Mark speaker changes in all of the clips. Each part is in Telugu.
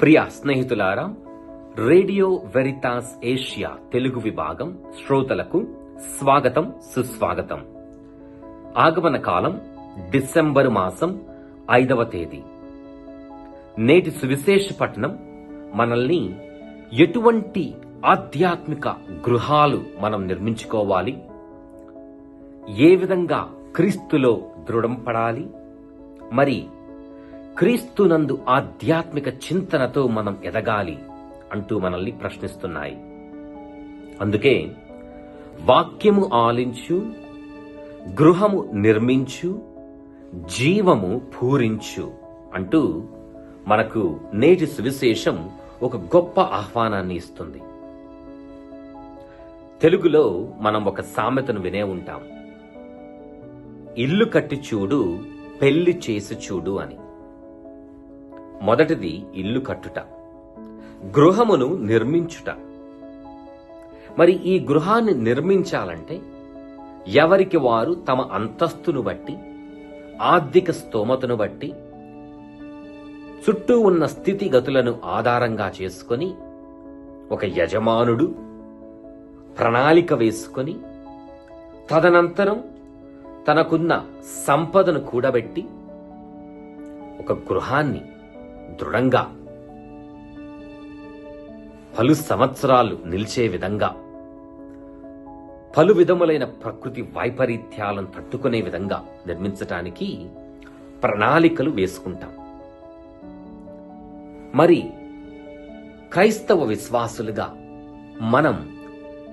Speaker 1: ప్రియ స్నేహితులారా రేడియో వెరితాస్ ఏషియా తెలుగు విభాగం శ్రోతలకు స్వాగతం సుస్వాగతం. ఆగమన కాలం డిసెంబరు మాసం ఐదవ తేదీ. నేటి సువిశేష పట్టణం మనల్ని ఎటువంటి ఆధ్యాత్మిక గృహాలు మనం నిర్మించుకోవాలి? ఏ విధంగా క్రీస్తులో దృఢంపడాలి మరి క్రీస్తునందు ఆధ్యాత్మిక చింతనతో మనం ఎదగాలి అంటూ మనల్ని ప్రశ్నిస్తున్నాయి. అందుకే వాక్యము ఆలించు గృహము నిర్మించు జీవము పూరించు అంటూ మనకు నేటి సువిశేషం ఒక గొప్ప ఆహ్వానాన్ని ఇస్తుంది. తెలుగులో మనం ఒక సామెతను వినే ఉంటాం. ఇల్లు కట్టి చూడు పెళ్ళి చేసి చూడు అని. మొదటిది ఇల్లు కట్టుట. గృహమును నిర్మించుట. మరి ఈ గృహాన్ని నిర్మించాలంటే ఎవరికి వారు తమ అంతస్తును బట్టి ఆర్థిక స్తోమతను బట్టి చుట్టూ ఉన్న స్థితిగతులను ఆధారంగా చేసుకొని ఒక యజమానుడు ప్రణాళిక వేసుకొని తదనంతరం తనకున్న సంపదను కూడబెట్టి ఒక గృహాన్ని దృఢంగా. పలు సంవత్సరాలు నిలిచే విధంగా. పలు విధములైన ప్రకృతి వైపరీత్యాలను తట్టుకునే విధంగా నిర్మించటానికి ప్రణాళికలు వేసుకుంటాం. మరి క్రైస్తవ విశ్వాసులుగా మనం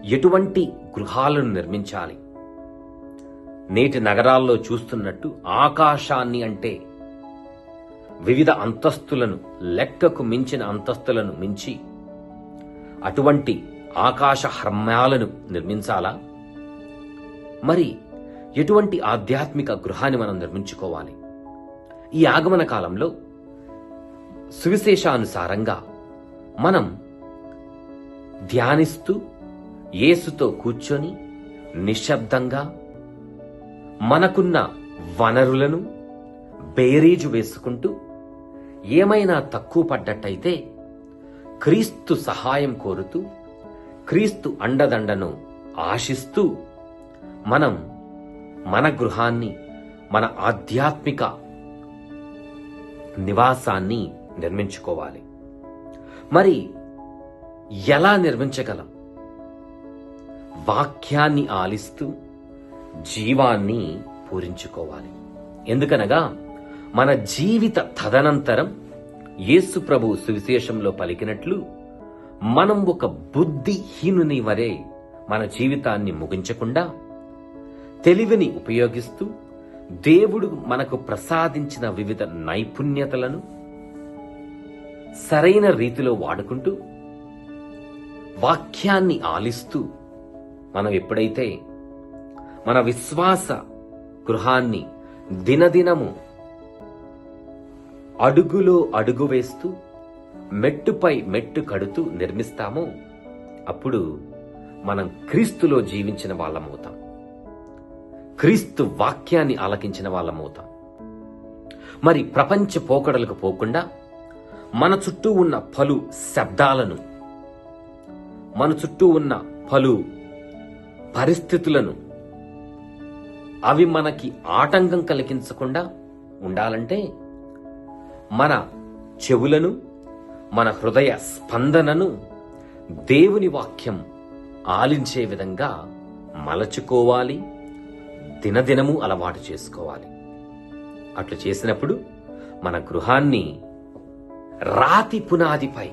Speaker 1: ఎటువంటి గృహాలను నిర్మించాలి? నేటి నగరాల్లో చూస్తున్నట్టు ఆకాశాన్ని అంటే వివిధ అంతస్తులను లెక్కకు మించిన అంతస్తులను మించి అటువంటి ఆకాశ హర్మ్యాలను నిర్మించాలా? మరి ఎటువంటి ఆధ్యాత్మిక గృహాన్ని మనం నిర్మించుకోవాలి? ఈ ఆగమన కాలంలో సువిశేషానుసారంగా మనం ధ్యానిస్తూ యేసుతో కూర్చొని నిశ్శబ్దంగా మనకున్న వనరులను బేరీజు వేసుకుంటూ ఏమైనా తక్కువ పడ్డట్టయితే క్రీస్తు సహాయం కోరుతూ క్రీస్తు అండదండను ఆశిస్తూ మనం మన గృహాన్ని మన ఆధ్యాత్మిక నివాసాన్ని నిర్మించుకోవాలి. మరి ఎలా నిర్మించగలం? వాక్యాన్ని ఆలిస్తూ జీవాన్ని పూరించుకోవాలి. ఎందుకనగా మన జీవిత తదనంతరం యేసు ప్రభు సువిశేషంలో పలికినట్లు మనం ఒక బుద్ధిహీనుని వరే మన జీవితాన్ని ముగించకుండా తెలివిని ఉపయోగిస్తూ దేవుడు మనకు ప్రసాదించిన వివిధ నైపుణ్యతలను సరైన రీతిలో వాడుకుంటూ వాక్యాన్ని ఆలిస్తూ మనం ఎప్పుడైతే మన విశ్వాస గృహాన్ని దినదినము అడుగులో అడుగు వేస్తూ మెట్టుపై మెట్టు కడుతూ నిర్మిస్తామో అప్పుడు మనం క్రీస్తులో జీవించిన వాళ్ళమవుతాం. క్రీస్తు వాక్యాన్ని ఆలకించిన వాళ్ళమవుతాం. మరి ప్రపంచ పోకడలకు పోకుండా మన చుట్టూ ఉన్న పలు శబ్దాలను మన చుట్టూ ఉన్న పలు పరిస్థితులను అవి మనకి ఆటంకం కలిగించకుండా ఉండాలంటే మన చెవులను మన హృదయ స్పందనను దేవుని వాక్యం ఆలించే విధంగా మలచుకోవాలి దినదినము అలవాటు చేసుకోవాలి. అట్లు చేసినప్పుడు మన గృహాన్ని రాతి పునాదిపై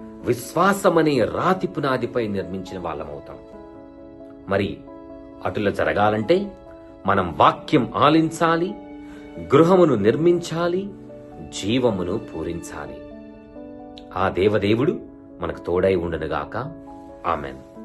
Speaker 1: విశ్వాసమనే రాతి పునాదిపై నిర్మించిన వాళ్ళమవుతాం. మరి అటుల జరగాలంటే మనం వాక్యం ఆలించాలి గృహమును నిర్మించాలి జీవమును పూరించాలి. ఆ దేవదేవుడు మనకు తోడై ఉండునుగాక. ఆమెన్.